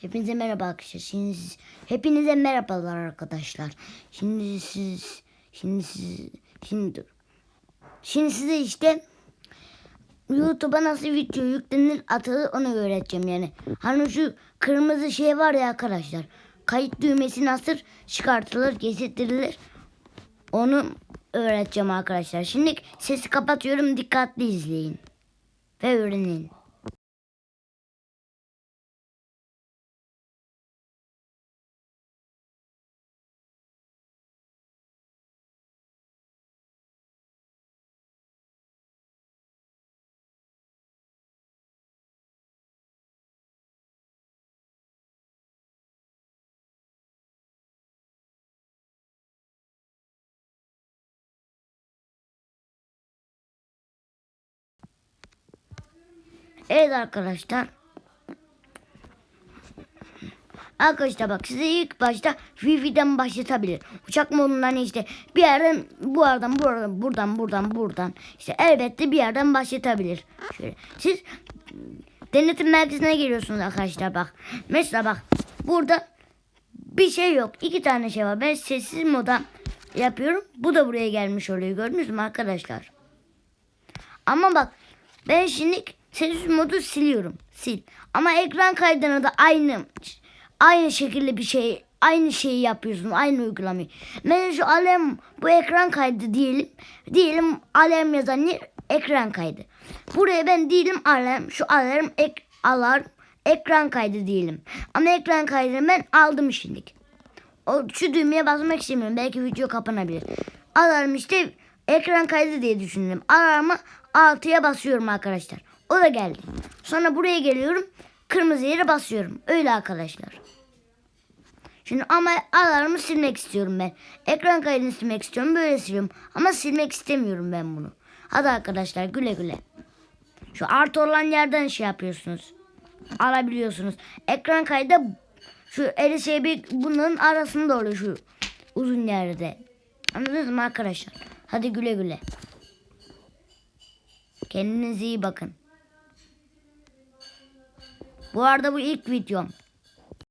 Hepinize merhaba arkadaşlar. Şimdi siz, hepinize merhabalar arkadaşlar. Şimdi siz şimdi siz şimdi dur. Şimdi size işte YouTube'a nasıl video yüklenir atılır onu öğreteceğim yani. Hani şu kırmızı şey var ya arkadaşlar. Kayıt düğmesi nasıl çıkartılır, getirtilir. Onu öğreteceğim arkadaşlar. Şimdi sesi kapatıyorum. Dikkatli izleyin. Ve öğrenin. Evet arkadaşlar. Arkadaşlar bak size ilk başta Wi-Fi'den başlatabilir. Uçak modundan işte bir yerden bu yerden buradan buradan buradan buradan işte elbette bir yerden başlatabilir. Şöyle siz denetim merkezine geliyorsunuz arkadaşlar bak. Mesela bak burada bir şey yok. iki tane şey var. Ben sessiz moda yapıyorum. Bu da buraya gelmiş oluyor. Gördünüz mü arkadaşlar? Ama bak ben şimdi sessiz modu siliyorum. Sil. Ama ekran kaydına da aynı aynı şekilde bir şey aynı şeyi yapıyorsun. Aynı uygulamayı. Mesela şu alarm bu ekran kaydı diyelim. Diyelim alarm yazan yer ekran kaydı. Buraya ben diyelim alarm şu alarm ek, alarm ekran kaydı diyelim. Ama ekran kaydını ben aldım şimdilik. O şu düğmeye basmak istemiyorum. Belki video kapanabilir. Alarm işte ekran kaydı diye düşündüm. Alarmı 6'ya basıyorum arkadaşlar. O da geldi. Sonra buraya geliyorum. Kırmızı yere basıyorum. Öyle arkadaşlar. Şimdi ama alarmı silmek istiyorum ben. Ekran kaydını silmek istiyorum. Böyle siliyorum. Ama silmek istemiyorum ben bunu. Hadi arkadaşlar güle güle. Şu artı olan yerden şey yapıyorsunuz. Alabiliyorsunuz. Ekran kaydı şu LCB bunların arasında oluyor şu uzun yerde. Anladınız mı arkadaşlar? Hadi güle güle. Kendinize iyi bakın. Bu arada bu ilk videom.